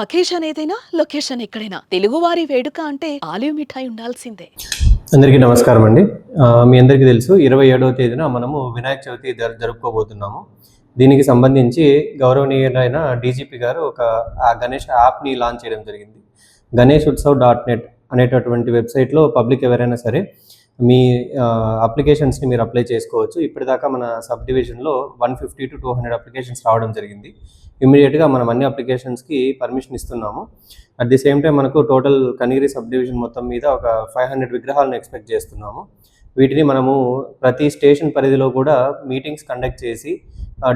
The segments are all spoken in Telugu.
అకేషన్ ఏదైనా లొకేషన్ ఎక్కడైనా. తెలుగువారి వేడుక అంటే ఆలివ్ మిఠాయి ఉండాల్సిందే. అందరికీ నమస్కారం అండి. మీ అందరికీ తెలుసు ఇరవై ఏడవ తేదీన మనము వినాయక చవితి జరుపుకోబోతున్నాము. దీనికి సంబంధించి గౌరవనీయులైన డీజీపీ గారు ఒక ఆ గణేష్ యాప్ని లాంచ్ చేయడం జరిగింది. గణేష్ ఉత్సవ్ డాట్ నెట్ అనేటటువంటి వెబ్సైట్లో పబ్లిక్ ఎవరైనా సరే మీ అప్లికేషన్స్ని మీరు అప్లై చేసుకోవచ్చు. ఇప్పటిదాకా మన సబ్ డివిజన్లో one fifty to two hundred applications రావడం జరిగింది. ఇమీడియట్గా మనం అన్ని అప్లికేషన్స్కి పర్మిషన్ ఇస్తున్నాము. అట్ ది సేమ్ టైం మనకు టోటల్ కనిగిరి సబ్ డివిజన్ మొత్తం మీద ఒక ఫైవ్ హండ్రెడ్ విగ్రహాలను ఎక్స్పెక్ట్ చేస్తున్నాము. వీటిని మనము ప్రతి స్టేషన్ పరిధిలో కూడా మీటింగ్స్ కండక్ట్ చేసి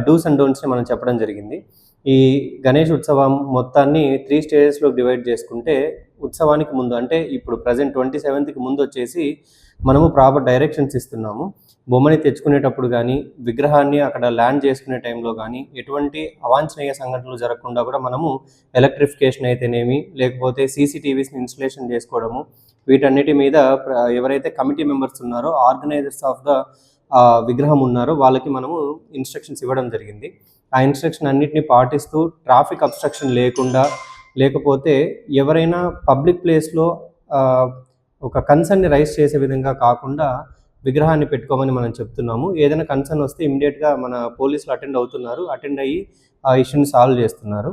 డూస్ అండ్ డోంట్స్ని మనం చెప్పడం జరిగింది. ఈ గణేష్ ఉత్సవం మొత్తాన్ని త్రీ స్టేజెస్లో డివైడ్ చేసుకుంటే ఉత్సవానికి ముందు అంటే ఇప్పుడు ప్రజెంట్ ట్వంటీ సెవెంత్కి ముందు వచ్చేసి మనము ప్రాపర్ డైరెక్షన్స్ ఇస్తున్నాము. బొమ్మని తెచ్చుకునేటప్పుడు కానీ విగ్రహాన్ని అక్కడ ల్యాండ్ చేసుకునే టైంలో కానీ ఎటువంటి అవాంఛనీయ సంఘటనలు జరగకుండా కూడా మనము ఎలక్ట్రిఫికేషన్ అయితేనేమి లేకపోతే సీసీటీవీస్ని ఇన్స్టలేషన్ చేసుకోవడము వీటన్నిటి మీద ఎవరైతే కమిటీ మెంబర్స్ ఉన్నారో ఆర్గనైజర్స్ ఆఫ్ ద విగ్రహం ఉన్నారో వాళ్ళకి మనము ఇన్స్ట్రక్షన్స్ ఇవ్వడం జరిగింది. ఆ ఇన్స్ట్రక్షన్ అన్నిటిని పాటిస్తూ ట్రాఫిక్ అబ్స్ట్రక్షన్ లేకుండా లేకపోతే ఎవరైనా పబ్లిక్ ప్లేస్లో ఒక కన్సర్న్ని రైజ్ చేసే విధంగా కాకుండా విగ్రహాన్ని పెట్టుకోమని మనం చెప్తున్నాము. ఏదైనా కన్సర్న్ వస్తే ఇమీడియట్గా మన పోలీసులు అటెండ్ అవుతున్నారు. అటెండ్ అయ్యి ఆ ఇష్యూని సాల్వ్ చేస్తున్నారు.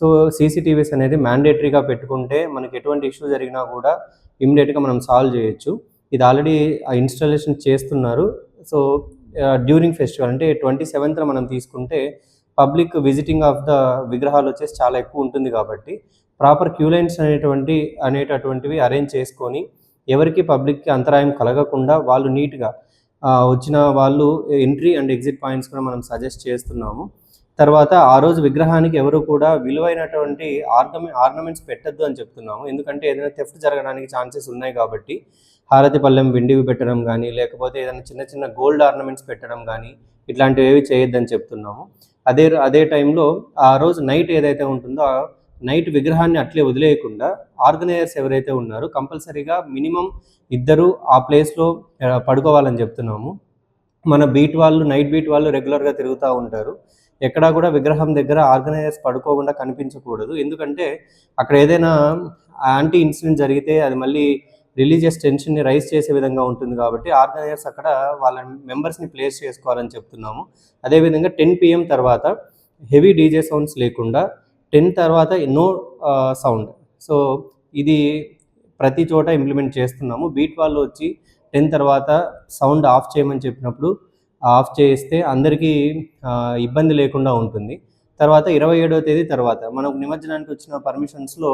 సో సీసీటీవీస్ అనేది మ్యాండేటరీగా పెట్టుకుంటే మనకి ఎటువంటి ఇష్యూ జరిగినా కూడా ఇమీడియట్గా మనం సాల్వ్ చేయొచ్చు. ఇది ఆల్రెడీ ఆ ఇన్స్టాలేషన్ చేస్తున్నారు. సో డ్యూరింగ్ ఫెస్టివల్ అంటే ట్వంటీ సెవెంత్న మనం తీసుకుంటే పబ్లిక్ విజిటింగ్ ఆఫ్ ద విగ్రహాలు వచ్చేసి చాలా ఎక్కువ ఉంటుంది కాబట్టి ప్రాపర్ క్యూ లైన్స్ అనేటువంటి అనేటటువంటివి అరేంజ్ చేసుకొని ఎవరికి పబ్లిక్కి అంతరాయం కలగకుండా వాళ్ళు నీట్గా వచ్చిన వాళ్ళు ఎంట్రీ అండ్ ఎగ్జిట్ పాయింట్స్ కూడా మనం సజెస్ట్ చేస్తున్నాము. తర్వాత ఆ రోజు విగ్రహానికి ఎవరు కూడా విలువైనటువంటి ఆర్నమె ఆర్నమెంట్స్ పెట్టద్దు అని చెప్తున్నాము. ఎందుకంటే ఏదైనా థెఫ్ట్ జరగడానికి ఛాన్సెస్ ఉన్నాయి కాబట్టి హారతి పళ్ళెం వెండివి పెట్టడం కానీ లేకపోతే ఏదైనా చిన్న చిన్న గోల్డ్ ఆర్నమెంట్స్ పెట్టడం కానీ ఇట్లాంటివి ఏవి చేయొద్దని చెప్తున్నాము. అదే అదే టైంలో ఆ రోజు నైట్ ఏదైతే ఉంటుందో ఆ నైట్ విగ్రహాన్ని అట్లే వదిలేయకుండా ఆర్గనైజర్స్ ఎవరైతే ఉన్నారో కంపల్సరీగా మినిమం ఇద్దరు ఆ ప్లేస్లో పడుకోవాలని చెప్తున్నాము. మన బీట్ వాళ్ళు నైట్ బీట్ వాళ్ళు రెగ్యులర్గా తిరుగుతూ ఉంటారు. ఎక్కడా కూడా విగ్రహం దగ్గర ఆర్గనైజర్స్ పడుకోకుండా కనిపించకూడదు. ఎందుకంటే అక్కడ ఏదైనా యాంటీ ఇన్సిడెంట్ జరిగితే అది మళ్ళీ రిలీజియస్ టెన్షన్ని రైజ్ చేసే విధంగా ఉంటుంది కాబట్టి ఆర్గనైజర్స్ అక్కడ వాళ్ళ మెంబర్స్ని ప్లేస్ చేసుకోవాలని చెప్తున్నాము. అదేవిధంగా టెన్ పిఎం తర్వాత హెవీ డీజే సౌండ్స్ లేకుండా టెన్ తర్వాత నో సౌండ్. సో ఇది ప్రతి చోట ఇంప్లిమెంట్ చేస్తున్నాము. బీట్ వాళ్ళు వచ్చి టెన్ తర్వాత సౌండ్ ఆఫ్ చేయమని చెప్పినప్పుడు ఆఫ్ చేస్తే అందరికీ ఇబ్బంది లేకుండా ఉంటుంది. తర్వాత ఇరవై ఏడవ తేదీ తర్వాత మనకు నిమజ్జనానికి వచ్చిన పర్మిషన్స్లో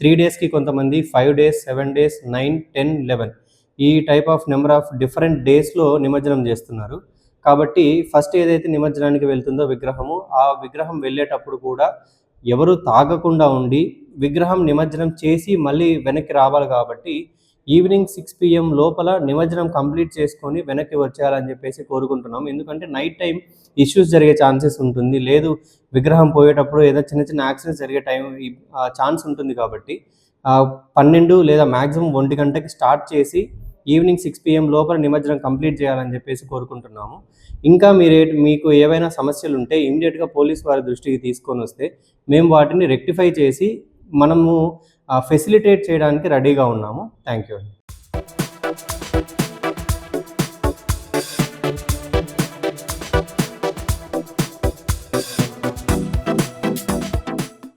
త్రీ డేస్కి కొంతమంది five days seven days nine ten eleven ఈ type of number of different డేస్లో నిమజ్జనం చేస్తున్నారు. కాబట్టి ఫస్ట్ ఏదైతే నిమజ్జనానికి వెళ్తుందో విగ్రహము ఆ విగ్రహం వెళ్ళేటప్పుడు కూడా ఎవరు తాగకుండా ఉండి విగ్రహం నిమజ్జనం చేసి మళ్ళీ వెనక్కి రావాలి కాబట్టి ఈవినింగ్ సిక్స్ పిఎం లోపల నిమజ్జనం కంప్లీట్ చేసుకొని వెనక్కి వచ్చేయాలని చెప్పేసి కోరుకుంటున్నాం. ఎందుకంటే నైట్ టైం ఇష్యూస్ జరిగే ఛాన్సెస్ ఉంటుంది. లేదు విగ్రహం పోయేటప్పుడు ఏదో చిన్న చిన్న యాక్సిడెంట్స్ జరిగే టైం ఛాన్స్ ఉంటుంది కాబట్టి పన్నెండు లేదా మ్యాక్సిమం ఒంటి గంటకి స్టార్ట్ చేసి ఈవినింగ్ సిక్స్ పిఎం లోపల నిమజ్జనం కంప్లీట్ చేయాలని చెప్పేసి కోరుకుంటున్నాము. ఇంకా మీరే మీకు ఏవైనా సమస్యలు ఉంటే ఇమీడియట్గా పోలీస్ వారి దృష్టికి తీసుకొని వస్తే మేము వాటిని రెక్టిఫై చేసి మనము ఫెసిలిటేట్ చేయడానికి రెడీగా ఉన్నాము. Thank you